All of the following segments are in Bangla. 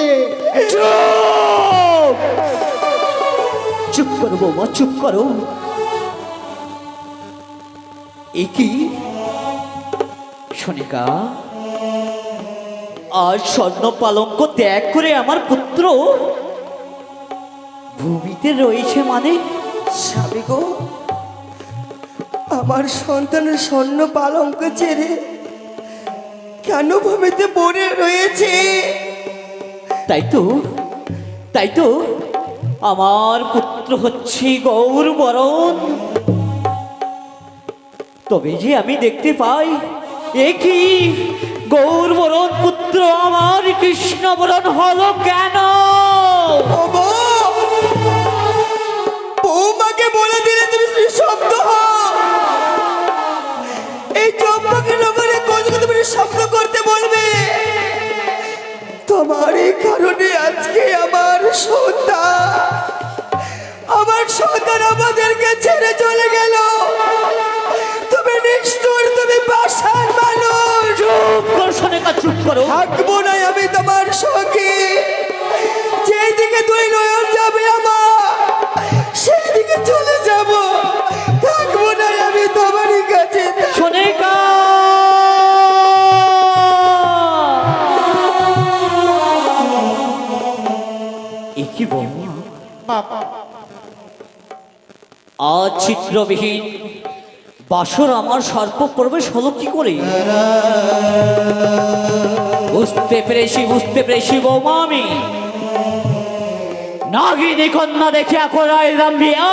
হয়েছে চুপ! করো বৌমা চুপ করো। এ কি? সোনিকা আজ স্বর্ণ পালঙ্ক ত্যাগ করে আমার পুত্র? ভূমিতে রয়েছে মানে স্বামী গো? আমার সন্তানের স্বর্ণ পালঙ্ক ছেড়ে কেন ভূমিতে পড়ে রয়েছে? তাই তো তাই তো আমার পুত্র হচ্ছে গৌর বরণ। তবে যে আমি দেখতে পাই, এ কি গৌর বরণ পুত্র আমার কৃষ্ণ বরণ হলো কেন? বলে দিলে তুমি চুপ করো। থাকব না আমি তোমার সঙ্গে। যেই দিকে দুই নয়ন যাবে আমার সেই দিকে চলে যাব। থাকব না আমি তোমারই কাছে। এ কি আজ চিত্রবিহীন বাসর আমার সর্প প্রবেশ হলো কি করে? বুঝতে পেরেছি বুঝতে পেরেছি বৌমা আমি। নাগিনী কন্যা দেখে আকরাই রাম্বিয়া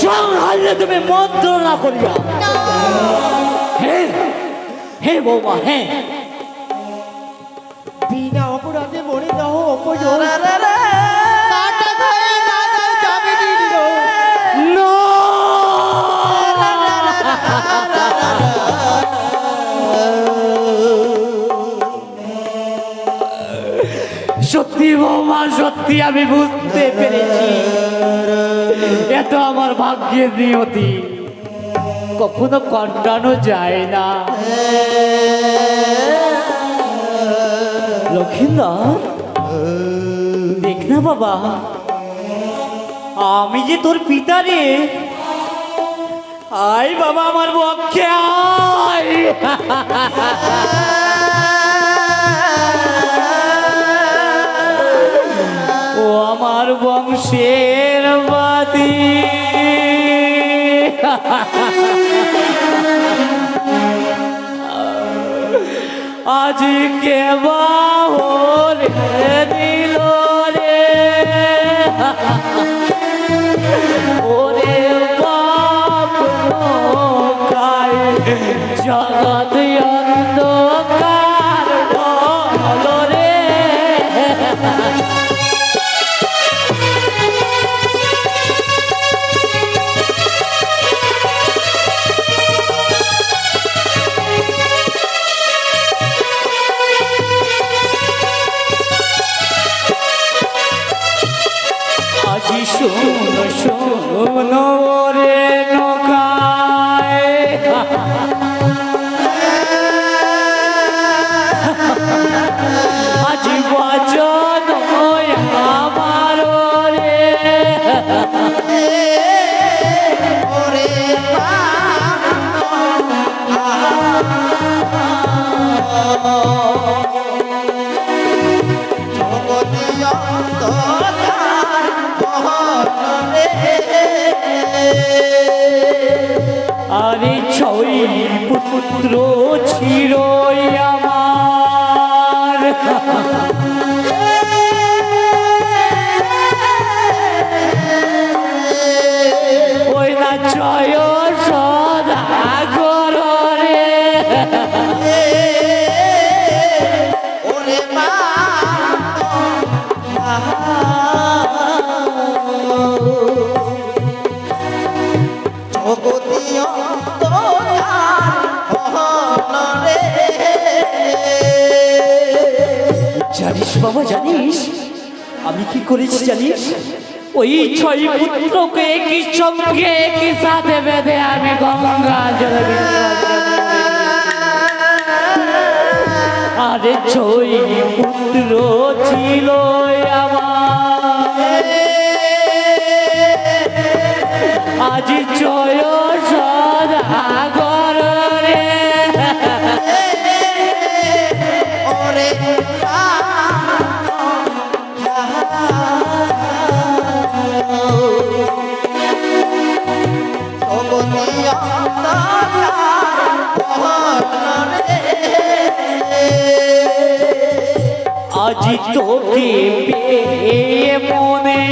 সংহারে তুমি মন্ত্রণা করিয়া। হে হে বৌমা হ্যাঁ বিনা অপরাধে মরে দাও অপজন সত্যি বৌমা, সত্যি আমি বুঝতে পেরেছি। এত আমার ভাগ্যের নিয়তি। কখনো কন্টানো যায় না। লক্ষিন্দর দেখ না বাবা। আমি যে তোর পিতা রে। আয় বাবা, আমার পক্ষে আয়। আমার বংশের বাতি। আজ কে বাহরে দিল রে? ওরে বাপ নৌকায় পুত্র জানিস বাবা, জানিস? আমি কি করেছি জানিস? ওই ছয় পুত্রকে কি চমকে কি সাথে বেঁধে আমি গঙ্গা জলে আরে ছয় পুত্র ছিল আমার। আজ ছয় তোকে পেয়ে মনে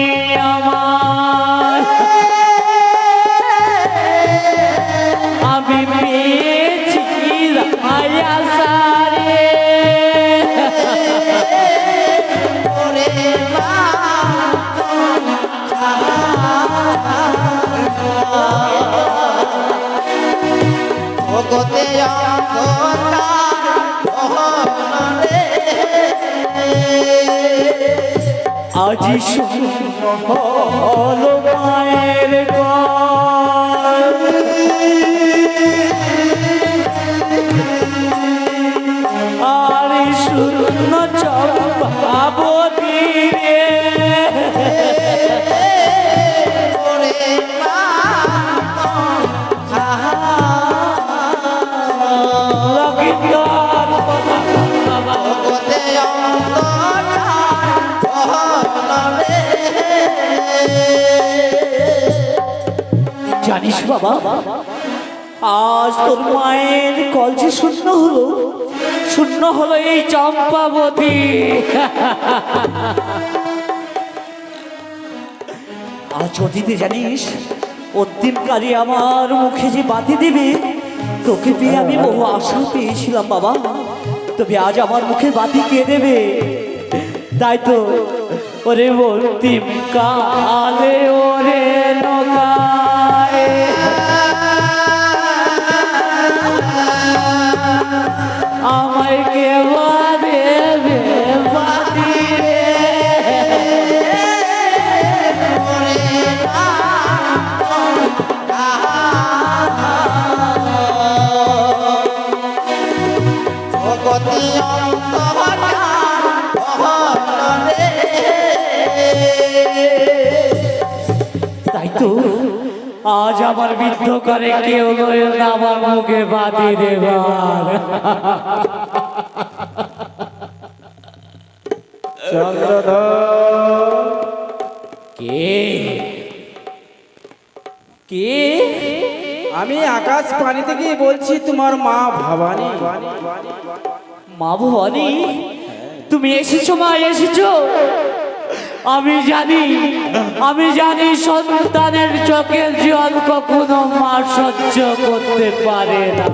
আমার। আমি পেয়েছি রায়া সারে। জগতে আজ হলো জানিস বাবা, আজ তোর মায়ের কল যে শূন্য হলো। শূন্য হলো এই চম্পাবতী। আজ অতীতে জানিস অন্তিমকারী আমার মুখে যে বাতি দিবে, তোকে পেয়ে আমি বহু আশা পেয়েছিলাম বাবা। তবে আজ আমার মুখে বাতি কে দেবে? তাই তো ওরে অন্তিম কালে ওরে তাই তো আজ আমার বিদ্ধ করে কেউ আমার মুখে বাতি দেবার কে? কে? আমি আকাশ পানি থেকে বলছি তোমার মা ভবানী। মা ভবানী? তুমি এসেছ মা এসেছ? আমি জানি আমি জানি সন্তানের চোখের জল কখনো মা সহ্য করতে পারে না।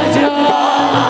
再见。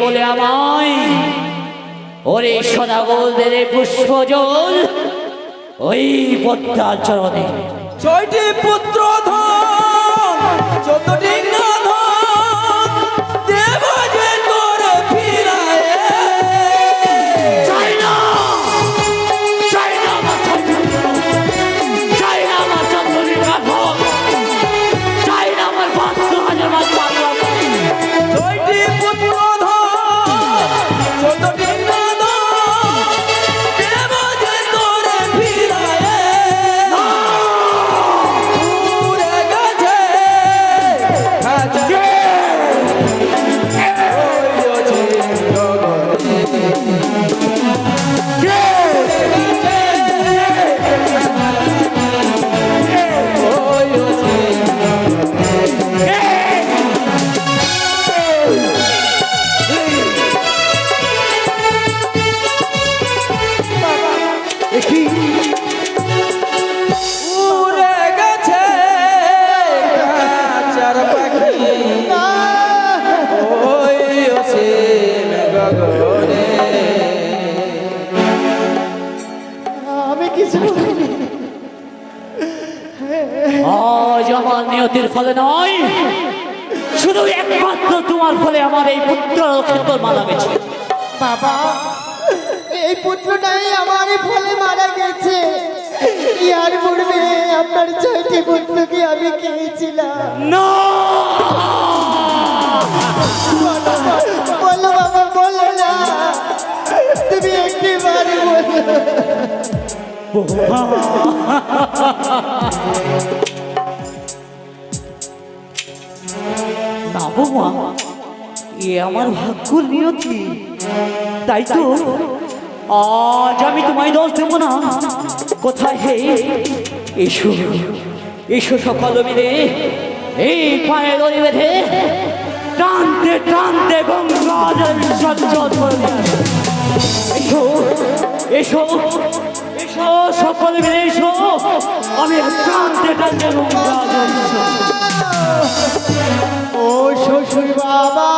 বলে আমায়? ওরে সদাগল দেবে পুষ্পজল ওই পদ্মা চরণে। ছয়টি পুত্র ধন চোদ্দটি না গগনে আমি কিছু। আজ আমার নিয়তির ফলে নয় শুধু একমাত্র তোমার ফলে আমার এই পুত্র ক্ষেত্র মারা গেছে বাবা এই পুত্রটাই আমার ফলে মারা গেছে। ইয়ার পূর্বে আপনার ছয়টি পুত্রকে আমি খেয়েছিলাম। না! না এ আমার ভাগ্য নিয়তি। তাই তো আজ আমি তোমায় দোষ দেব না। কোথায় হে? এসো এসো সকল মিলে। এই পায়ে দড়ি বেঁধে টানতে টানতে গঙ্গা এসো এসো সকলে মিলে এসো। আমি টানতে টানতে ও শ্বশুর বাবা।